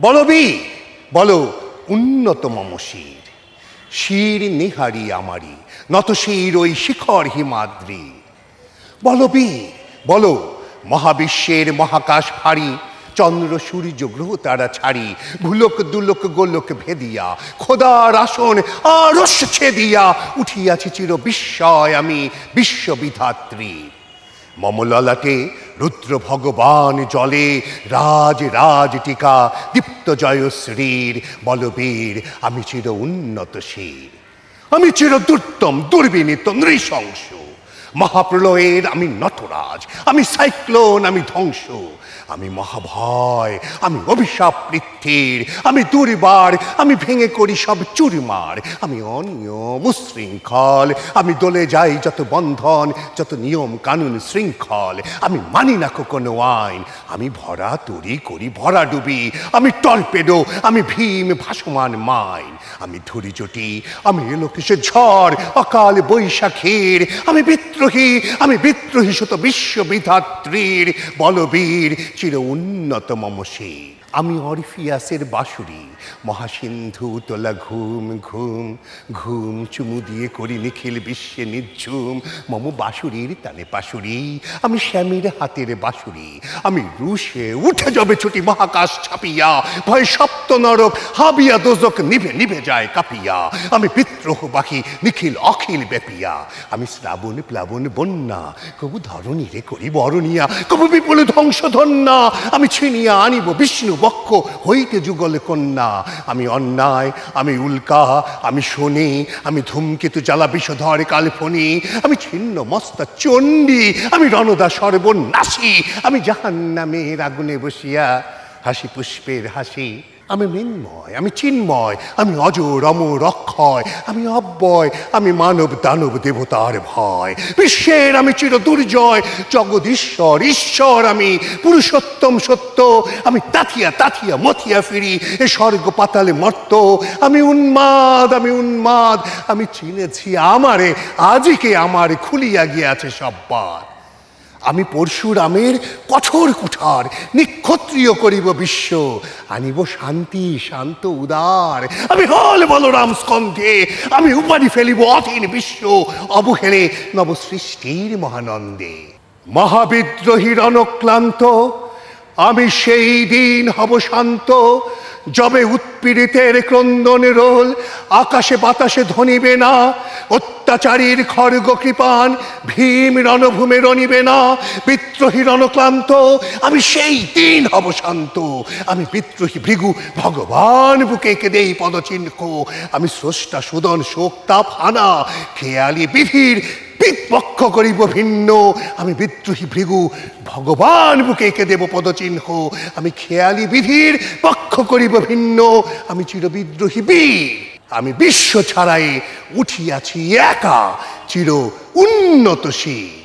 বলো বীর বলো, উন্নত মম শির। শির নিহারি আমারি, নত শির ওই শিখর হিমাদ্রি। বলো বীর বলো, মহাবিশ্বের মহাকাশ ফাড়ি চন্দ্র সূর্য গ্রহ তারা ছাড়ি, ভুলক দুলোক গোলক ভেদিয়া, খোদার আসন আরস ছেদিয়া, উঠিয়াছি চির বিস্ময় আমি বিশ্ববিধাত্রী। মমললাটে রুদ্র ভগবান জলে রাজ রাজ টিকা, দীপ্ত জয়শ্রীর বলবীর, আমি চির উন্নত শির। আমি চির দুর্তম, দুর্বিনীত, নৃশংস। মহাপ্রলয়ের আমি নটরাজ, আমি সাইক্লোন, আমি ধ্বংস। আমি মহাভয়, আমি অভিশাপ পৃথ্বীর, আমি দুর্বার, আমি ভেঙে করি সব চুরমার। আমি অনিয়ম, উশৃঙ্খল, আমি দলে যাই যত বন্ধন, যত নিয়ম কানুন শৃঙ্খল। আমি মানি না কোনো আইন, আমি ভরা তরি করি ভরা ডুবি। আমি টর্পেডো, আমি ভীম ভাসমান মাইন। আমি ধরি জটি, আমি এলোকেশে ঝড়, অকাল বৈশাখীর। আমি বিদ্রোহী আমি বিদ্রোহী শত বিশ্ববিধাত্রীর বলবীর চির উন্নত মম শির আমি অরফিয়াসের বাঁশুরি, মহাসিন্ধু তোলা ঘুম ঘুম ঘুম চুমু দিয়ে করি নিখিল বিশ্বে নিঝুম। মম বাঁশুরির তানে পাশুরি, আমি শ্যামীর হাতের বাঁশুরি। আমি রুশে উঠে যাবে ছুটি মহাকাশ ছাপিয়া, ভয় সপ্ত নরক, হাবিয়া দোজক নিভে নিভে যায় কাঁপিয়া। আমি বিদ্রোহ বাকি নিখিল অখিল ব্যাপিয়া। আমি শ্রাবণ প্লাবন বন্যা, কবু ধরণী রে করি বরণিয়া, কবু বিপুল ধ্বংস ধন্যা আমি ছিনিয়া আনিব বিষ্ণু বক্ষ, হইতে যুগল কন্যা। আমি অন্যায়, আমি উল্কা, আমি শনি, আমি ধূমকেতু জ্বালা বিষধর কালফনি আমি ছিন্ন মস্তা চণ্ডী, আমি রণদা সর্বনাশী, আমি জাহান্নামের আগুনে বসিয়া হাসি পুষ্পের হাসি আমি মৃন্ময়, আমি চিন্ময়, আমি অজর অমর অক্ষয়, আমি অব্যয়, আমি মানব দানব দেবতার ভয়। বিশ্বের আমি চির দুর্জয় জগদীশ্বর ঈশ্বর আমি, পুরুষোত্তম সত্য, আমি তাথিয়া তাথিয়া, মথিয়া ফিরি, এ স্বর্গ পাতালে মর্ত, আমি উন্মাদ আমি উন্মাদ, আমি চিনেছি আমারে, আজকে আমার খুলিয়া গিয়াছে সব্বার আমি পরশুরামের কঠোর কুঠার, নিক্ষত্রিয় করিব বিশ্ব। আনিব শান্তি, শান্ত, উদার। আমি হল বলরাম স্কন্ধে, আমি উপাধি ফেলিব অধীন বিশ্ব, অবহেলে নবসৃষ্টির মহানন্দে। মহাবিদ্রোহীর অনক্লান্ত আমি সেই দিন হব শান্ত যবে উৎপীড়িতের ক্রন্দন রোল, আকাশে বাতাসে ধনিবে না, অত্যাচারীর খড়গ কৃপান, ভীম রণভূমে রণিবে না, বিদ্রোহী রণক্লান্ত, আমি সেই দিন হব শান্ত। আমি বিদ্রোহী ভৃগু, ভগবান বুকে এঁকে দেই পদচিহ্ন। আমি স্রষ্টা সুদন শোক তাপ হানা, খেয়ালি বিধির বিপক্ষ করিব ভিন্ন। আমি বিদ্রোহী ভৃগু, ভগবান বুকে এঁকে দেব পদচিহ্ন। আমি খেয়ালি বিধির পক্ষ করিব ভিন্ন। আমি চিরবিদ্রোহী বীর। আমি বিশ্ব ছাড়াই উঠিয়াছি একা, চির উন্নতশীল